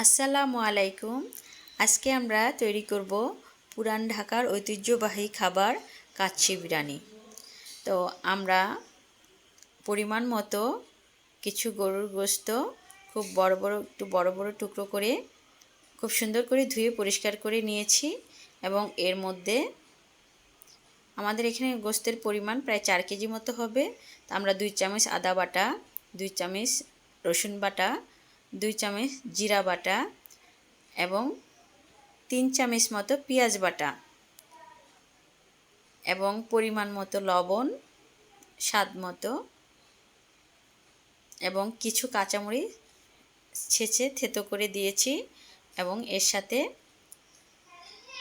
আসসালামু আলাইকুম। আজকে আমরা তৈরি করব পুরান ঢাকার ঐতিহ্যবাহী খাবার কাচ্ছি বিরিয়ানি। তো আমরা পরিমাণ মতো কিছু গরুর গোস্ত, খুব বড় বড়, একটু বড় বড় টুকরো করে, খুব সুন্দর করে ধুয়ে পরিষ্কার করে নিয়েছি এবং এর মধ্যে আমাদের এখানে গোস্তের পরিমাণ প্রায় চার কেজি মতো হবে। তো আমরা দুই চামচ আদা বাটা, দুই চামচ রসুন বাটা দুই চামচ জিরা বাটা এবং তিন চামচ মতো পেঁয়াজ বাটা এবং পরিমাণ মতো লবণ, স্বাদ মতো এবং কিছু কাঁচামরিচ ছেঁচে থেতো করে দিয়েছি এবং এর সাথে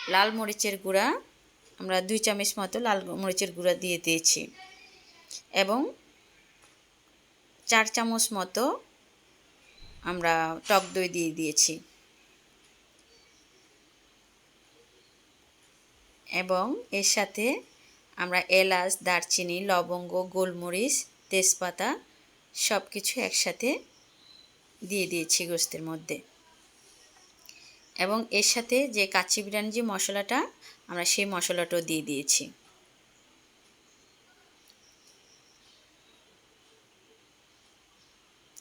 লাল মরিচের গুঁড়া, আমরা দুই চামচ মতো লাল মরিচের গুঁড়া দিয়ে দিয়েছি এবং চার চামচ মতো আমরা টক দই দিয়ে দিয়েছি। এবং এর সাথে আমরা এলাচ, দারচিনি, লবঙ্গ, গোলমরিচ, তেজপাতা সব কিছু একসাথে দিয়ে দিয়েছি গোস্তের মধ্যে। এবং এর সাথে যে কাচ্চি বিরিয়ানি যে মশলাটা, আমরা সেই মশলাটাও দিয়ে দিয়েছি।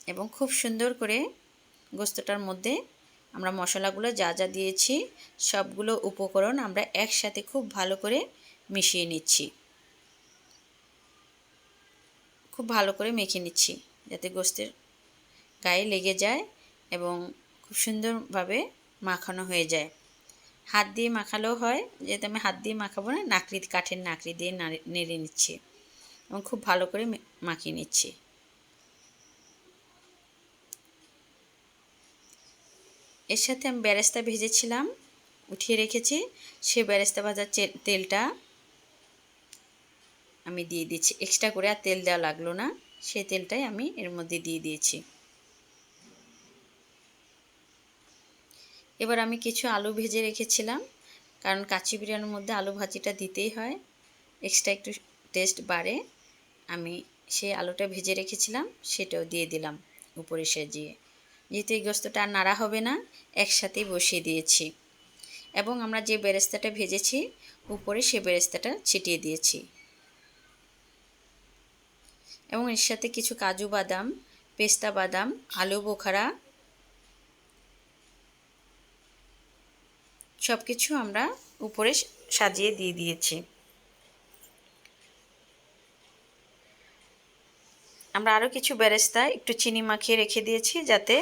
এবং খুব সুন্দর করে গোস্তটার মধ্যে আমরা মশলাগুলো যা যা দিয়েছি, সবগুলো উপকরণ আমরা একসাথে খুব ভালো করে মিশিয়ে নিচ্ছি। খুব ভালো করে মেখে নিচ্ছি যাতে গোস্তের গায়ে লেগে যায় এবং খুব সুন্দরভাবে মাখানো হয়ে যায়। হাত দিয়ে মাখালেও হয়, যেহেতু আমি হাত দিয়ে মাখাবো না, নাকড়ি, কাঠের নাকড়ি দিয়ে নেড়ে নিচ্ছি এবং খুব ভালো করে মাখিয়ে নিচ্ছি। এর সাথে আমি ব্যারেস্তা ভেজেছিলাম, উঠিয়ে রেখেছি, সে ব্যারেস্তা ভাজার তেলটা আমি দিয়ে দিচ্ছি। এক্সট্রা করে আর তেল দেওয়া লাগল না সেই তেলটাই আমি এর মধ্যে দিয়ে দিয়েছি। এবার আমি কিছু আলু ভেজে রেখেছিলাম, কারণ কাচি বিরিয়ানির মধ্যে আলু ভাজিটা দিতেই হয়। এক্সট্রা একটু টেস্ট বাড়ে, আমি সেই আলুটা ভেজে রেখেছিলাম, সেটাও দিয়ে দিলাম, উপরে সাজিয়ে। যেহেতু এই গোস্তটা আর নাড়া হবে না, একসাথেই বসিয়ে দিয়েছি। এবং আমরা যে বেরেস্তাটা ভেজেছি, উপরে সে বেরেস্তাটা ছিটিয়ে দিয়েছি। এবং এর সাথে কিছু কাজু বাদাম, পেস্তা বাদাম, আলু বোখারা সব কিছু আমরা উপরে সাজিয়ে দিয়ে দিয়েছি। আমরা আরও কিছু বেরেস্তা, একটু চিনি মাখিয়ে রেখে দিয়েছি যাতে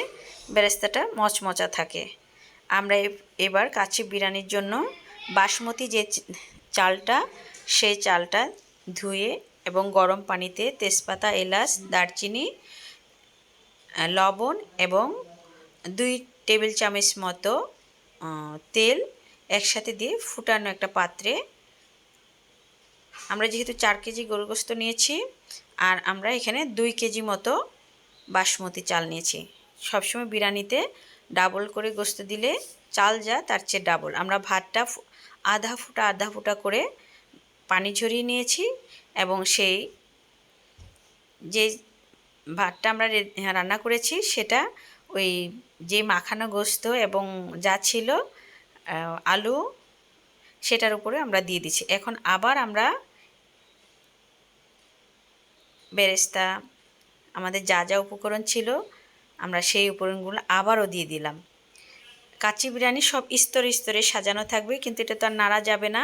বেরেস্তাটা মচমচা থাকে। আমরা এবার কাচি বিরিয়ানির জন্য বাসমতি যে চালটা, সেই চালটা ধুয়ে এবং গরম পানিতে তেজপাতা, এলাচ, দারচিনি লবণ এবং দুই টেবিল চামচ মতো তেল একসাথে দিয়ে ফুটানো একটা পাত্রে আমরা যেহেতু চার কেজি গরু গোস্ত নিয়েছি, আর আমরা এখানে দুই কেজি মতো বাসমতি চাল নিয়েছি। সবসময় বিরিয়ানিতে ডাবল করে গোস্ত দিলে চাল যা, তার চেয়ে ডাবল আমরা ভাতটা আধা ফুটা আধা ফুটা করে পানি ঝরিয়ে নিয়েছি এবং সেই যে ভাতটা আমরা রান্না করেছি, সেটা ওই যে মাখানো গোস্ত এবং যা ছিল আলু, সেটার উপরে আমরা দিয়ে দিচ্ছি এখন আবার আমরা বেরেস্তা, আমাদের যা যা উপকরণ ছিল, আমরা সেই উপকরণগুলো আবারও দিয়ে দিলাম। কাচি বিরিয়ানি সব স্তরে স্তরে সাজানো থাকবে, কিন্তু এটা তো আর নাড়া যাবে না।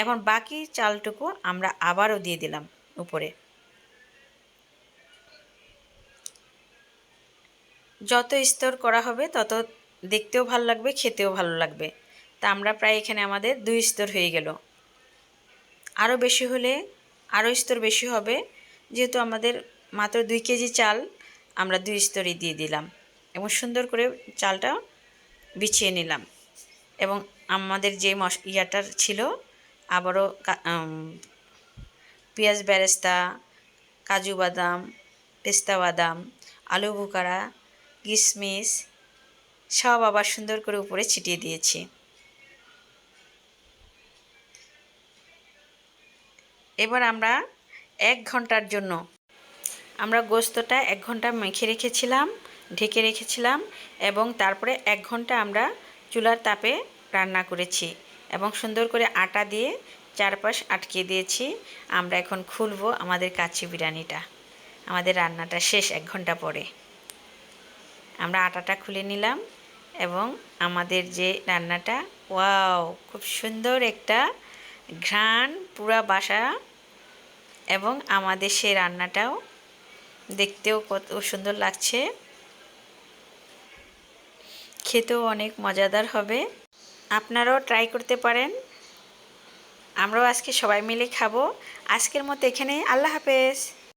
এখন বাকি চালটুকু আমরা আবারও দিয়ে দিলাম উপরে। যত স্তর করা হবে, তত দেখতেও ভালো লাগবে, খেতেও ভালো লাগবে। তা আমরা প্রায় এখানে আমাদের দুই স্তর হয়ে গেল। আরও বেশি হলে আরও স্তর বেশি হবে। যেহেতু আমাদের মাত্র দুই কেজি চাল আমরা দুই স্তরে দিয়ে দিলাম এবং সুন্দর করে চালটা বিছিয়ে নিলাম এবং আমাদের যে মশ ইয়াটার ছিল আবারও পেঁয়াজ বেরেস্তা, কাজু বাদাম, পেস্তা বাদাম, আলু বুকারা কিশমিশ সব আবার সুন্দর করে উপরে ছিটিয়ে দিয়েছি। এবার আমরা এক ঘণ্টার জন্য। আমরা গোস্তটা এক ঘণ্টা মেখে রেখেছিলাম, ঢেকে রেখেছিলাম এবং তারপরে এক ঘণ্টা আমরা চুলার তাপে রান্না করেছি এবং সুন্দর করে আটা দিয়ে চারপাশ আটকে দিয়েছি। আমরা এখন খুলবো আমাদের কাচ্চি বিরিয়ানিটা। আমাদের রান্নাটা শেষ এক ঘণ্টা পরে। আমরা আটাটা খুলে নিলাম এবং আমাদের যে রান্নাটা, ওয়াও, খুব সুন্দর একটা ঘ্রাণ, পুরা বাসা এবং আমাদের সেই রান্নাটাও দেখতেও কত সুন্দর লাগছে। খেতেও অনেক মজাদার হবে। আপনারাও ট্রাই করতে পারেন। আমরাও আজকে সবাই মিলে খাব। আজকের মতো এখানে আল্লাহ হাফেজ।